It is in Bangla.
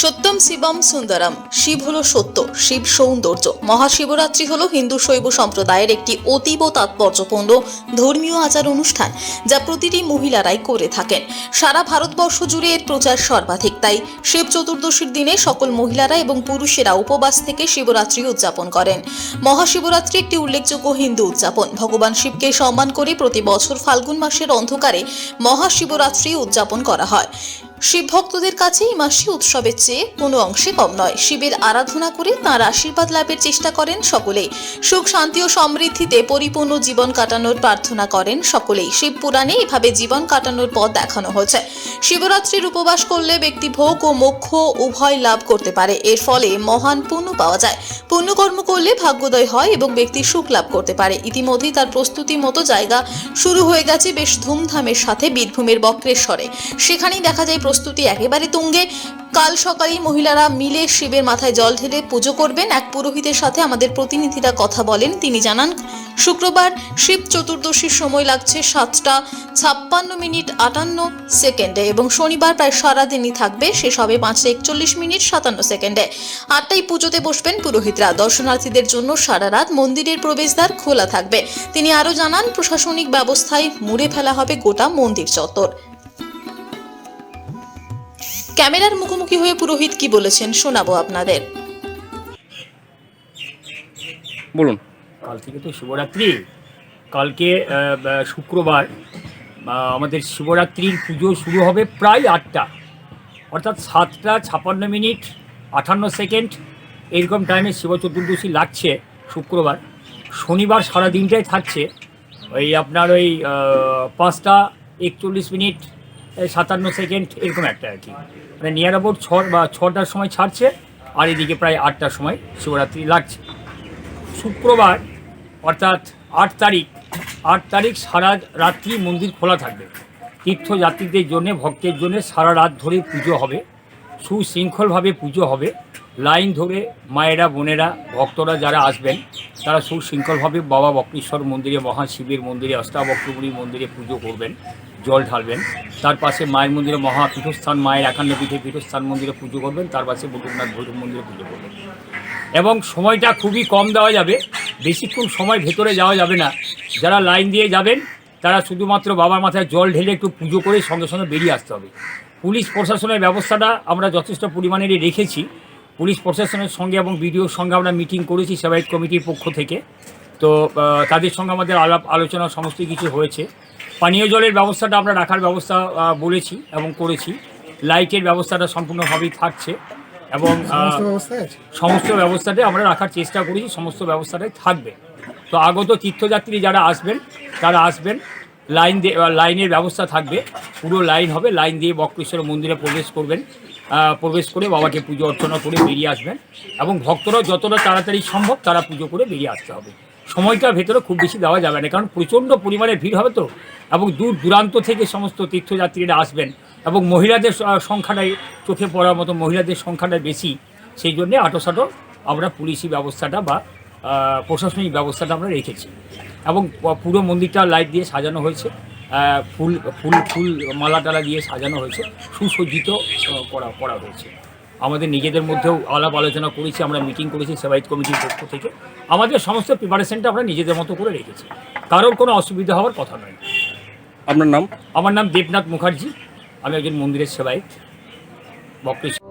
সত্যম শিবম সুন্দরম। শিব হলো সত্য, শিব সৌন্দর্য। মহাশিবরাত্রি হলো হিন্দু শৈব সম্প্রদায়ের একটি অতীব তাৎপর্যপূর্ণ ধর্মীয় আচার অনুষ্ঠান, যা প্রতিটি মহিলারাই করে থাকেন। সারা ভারতবর্ষ জুড়ে এর প্রচার সর্বাধিক, তাই শিব চতুর্দশীর দিনে সকল মহিলারা এবং পুরুষেরা উপবাস থেকে শিবরাত্রি উদযাপন করেন। মহাশিবরাত্রি একটি উল্লেখযোগ্য হিন্দু উদযাপন। ভগবান শিবকে সম্মান করে প্রতি বছর ফাল্গুন মাসের অন্ধকারে মহাশিবরাত্রি উদযাপন করা হয়। শিব ভক্তদের কাছে এই মাসটি উৎসবের চেয়ে কোনো অংশে কম নয়। শিবের আরাধনা করে তাঁর আশীর্বাদ লাভের চেষ্টা করেন সকলেই। সুখ, শান্তি ও সমৃদ্ধিতে পরিপূর্ণ জীবন কাটানোর প্রার্থনা করেন সকলেই। শিব পুরাণে এভাবে জীবন কাটানোর পথ দেখানো হয়েছে। শিবরাত্রির উপবাস করলে ব্যক্তি ভোগ ও মোক্ষ উভয় লাভ করতে পারে। এর ফলে মহান পুণ্য পাওয়া যায়। পুণ্যকর্ম করলে ভাগ্যোদয় হয় এবং ব্যক্তি সুখ লাভ করতে পারে। ইতিমধ্যেই তার প্রস্তুতি মতো জায়গা শুরু হয়ে গেছে বেশ ধুমধামের সাথে বীরভূমের বক্রেশ্বরে। সেখানেই দেখা যায় প্রস্তুতি একেবারে তুঙ্গে। কাল সকালেই মহিলারা মিলে শিবের মাথায় জল ঢেলে পুজো করবেন। এক পুরোহিতের সাথে আমাদের প্রতিনিধিরা কথা বলেন। তিনি জানান, শুক্রবার শিব চতুর্দশীর সময় লাগছে সাতটা ছাপ্পান্ন মিনিট আটান্ন সেকেন্ডে এবং শনিবার প্রায় সারাদিনই থাকবে। শেষ হবে পাঁচটা একচল্লিশ মিনিট সাতান্ন সেকেন্ডে। আটটাই পুজোতে বসবেন পুরোহিতরা। দর্শনার্থীদের জন্য সারা রাত মন্দিরের প্রবেশদ্বার খোলা থাকবে। তিনি আরও জানান, প্রশাসনিক ব্যবস্থায় মুড়ে ফেলা হবে গোটা মন্দির চত্বর। ক্যামেরার মুখোমুখি হয়ে পুরোহিত কি বলেছেন শোনাবো আপনাদের। বলুন। কাল থেকে তো শিবরাত্রি। কালকে শুক্রবার আমাদের শিবরাত্রির পুজো শুরু হবে প্রায় আটটা। অর্থাৎ সাতটা ছাপান্ন মিনিট আটান্ন সেকেন্ড এরকম টাইমে শিব চতুর্দশী লাগছে শুক্রবার। শনিবার সারা দিনটাই থাকছে। ওই আপনার ওই পাঁচটা একচল্লিশ মিনিট সাতান্ন সেকেন্ড এরকম একটা আর কি। মানে নিয়ার অ্যাবাউট ছ, বা ছটার সময় ছাড়ছে, আর এদিকে প্রায় আটটার সময় শিবরাত্রি লাগছে। শুক্রবার, অর্থাৎ আট তারিখ আট তারিখ সারা রাত্রি মন্দির খোলা থাকবে। তীর্থযাত্রীদের জন্যে, ভক্তের জন্যে সারা রাত ধরে পুজো হবে, সুশৃঙ্খলভাবে পুজো হবে। লাইন ধরে মায়েরা, বোনেরা, ভক্তরা যারা আসবেন, তারা সুশৃঙ্খলভাবে বাবা বক্রেশ্বর মন্দিরে, মহাশিবের মন্দিরে, অষ্টাবক্রমণী মন্দিরে পুজো করবেন, জল ঢালবেন। তার পাশে মায়ের মন্দিরে মহা পীঠস্থান মায়ের একান্ন পীঠে পীঠস্থান মন্দিরে পুজো করবেন, তার পাশে বৈদ্যনাথ ভৈরব মন্দিরে পুজো করবেন। এবং সময়টা খুবই কম দেওয়া যাবে, বেশিক্ষণ সময় ভেতরে যাওয়া যাবে না। যারা লাইন দিয়ে যাবেন, তারা শুধুমাত্র বাবার মাথায় জল ঢেলে একটু পুজো করে সঙ্গে সঙ্গে বেরিয়ে আসতে হবে। পুলিশ প্রশাসনের ব্যবস্থাটা আমরা যথেষ্ট পরিমাণেরই রেখেছি। পুলিশ প্রশাসনের সঙ্গে এবং বিডিওর সঙ্গে আমরা মিটিং করেছি সেবায়ত কমিটির পক্ষ থেকে। তো তাদের সঙ্গে আমাদের আলাপ আলোচনা সমস্ত কিছু হয়েছে। পানীয় জলের ব্যবস্থাটা আমরা রাখার ব্যবস্থা বলেছি এবং করেছি। লাইটের ব্যবস্থাটা সম্পূর্ণভাবেই থাকছে এবং সমস্ত ব্যবস্থাটাই আমরা রাখার চেষ্টা করেছি সমস্ত ব্যবস্থাটাই থাকবে। তো আগত তীর্থযাত্রী যারা আসবেন তারা আসবেন। লাইন দিয়ে লাইনের ব্যবস্থা থাকবে। পুরো লাইন হবে লাইন দিয়ে বক্রেশ্বর মন্দিরে প্রবেশ করবেন। প্রবেশ করে বাবাকে পুজো অর্চনা করে বেরিয়ে আসবেন। এবং ভক্তরা যতটা তাড়াতাড়ি সম্ভব তারা পুজো করে বেরিয়ে আসতে হবে। সময়টার ভেতরে খুব বেশি দেওয়া যাবে না, কারণ প্রচণ্ড পরিমাণে ভিড় হবে তো। এবং দূর দূরান্ত থেকে সমস্ত তীর্থযাত্রীরা আসবেন এবং মহিলাদের সংখ্যাটাই চোখে পড়ার মতো মহিলাদের সংখ্যাটা বেশি। সেই জন্যে আটোসাটো আমরা পুলিশি ব্যবস্থাটা বা প্রশাসনিক ব্যবস্থাটা আমরা রেখেছি। এবং পুরো মন্দিরটা লাইট দিয়ে সাজানো হয়েছে। ফুল ফুল ফুল মালা টালা দিয়ে সাজানো হয়েছে সুসজ্জিত করা করা হয়েছে। আমাদের নিজেদের মধ্যেও আলাপ আলোচনা করেছি আমরা মিটিং করেছি সেবাইত কমিটির পক্ষ থেকে। আমাদের সমস্ত প্রিপারেশনটা আমরা নিজেদের মতো করে রেখেছি। কারোর কোনো অসুবিধা হওয়ার কথা নয়। আপনার নাম? আমার নাম দেবনাথ মুখার্জি আমি একজন মন্দিরের সেবায়ত। বক্রেশ্বর